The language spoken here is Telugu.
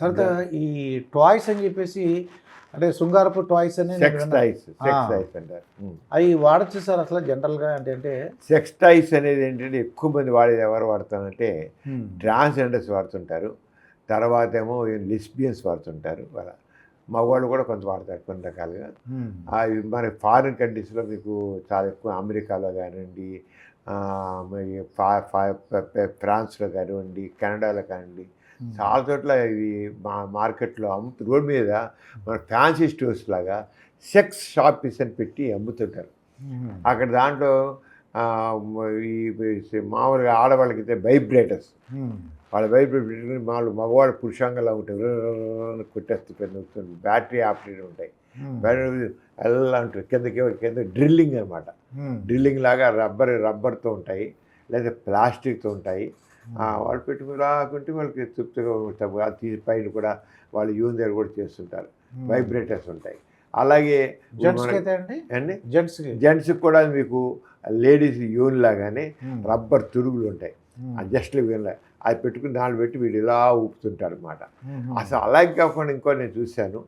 తర్వాత ఈ టాయ్స్ అని చెప్పేసి అంటే శృంగారపు టాయ్స్ అని నేను సెక్స్. టైస్ సెక్స్. టైస్ అంటారు. అవి వాడచ్చు సార్ అసలు జనరల్గా అంటే అంటే సెక్స్ టైస్ అనేది ఏంటంటే ఎక్కువ మంది వాడేది ఎవరు వాడతారంటే ట్రాన్స్జెండర్స్ వాడుతుంటారు తర్వాత ఏమో లిస్బియన్స్ వాడుతుంటారు వాళ్ళ మగవాళ్ళు కూడా కొంత వాడతారు కొన్ని రకాలుగా అవి మన ఫారిన్ కంట్రీస్లో మీకు చాలా ఎక్కువ అమెరికాలో కానివ్వండి ఫ్రాన్స్లో కానివ్వండి కెనడాలో కానివ్వండి చాలా చోట్ల ఇవి మా మార్కెట్లో అమ్ము రోడ్ మీద మన ఫ్యాన్సీ స్టోర్స్ లాగా సెక్స్ షాపీస్ అని పెట్టి అమ్ముతుంటారు. అక్కడ దాంట్లో ఈ మామూలుగా ఆడవాళ్ళకి అయితే వైబ్రేటర్స్ వాళ్ళ వైబ్రేటర్ పెట్టుకుని మామూలు మగవాడు పురుషాంగంలా ఉంటాయి కొట్టేస్తుంది బ్యాటరీ ఆపరేట్ ఉంటాయి. బ్యాటరీ ఎలా ఉంటుంది. కిందకి కింద డ్రిల్లింగ్ అనమాట డ్రిల్లింగ్ లాగా రబ్బర్ రబ్బర్తో ఉంటాయి. లేదా ప్లాస్టిక్తో ఉంటాయి. ఆ, వాళ్ళు పెట్టుకుని రాకుంటే వాళ్ళకి తృప్తిగా. వాళ్ళు తీసి పైన కూడా వాళ్ళు యూన్ దగ్గర కూడా చేస్తుంటారు. వైబ్రేటర్స్ ఉంటాయి. అలాగే అండి? జెంట్స్కి. జెంట్స్కి కూడా మీకు లేడీస్ యూన్ లాగానే రబ్బర్ తురుగులు ఉంటాయి. వీళ్ళ అది పెట్టుకుని దాన్ని పెట్టి వీడు ఇలా ఊపుతుంటాడు అనమాట అసలు అలాగే కాకుండా ఇంకో నేను చూశాను.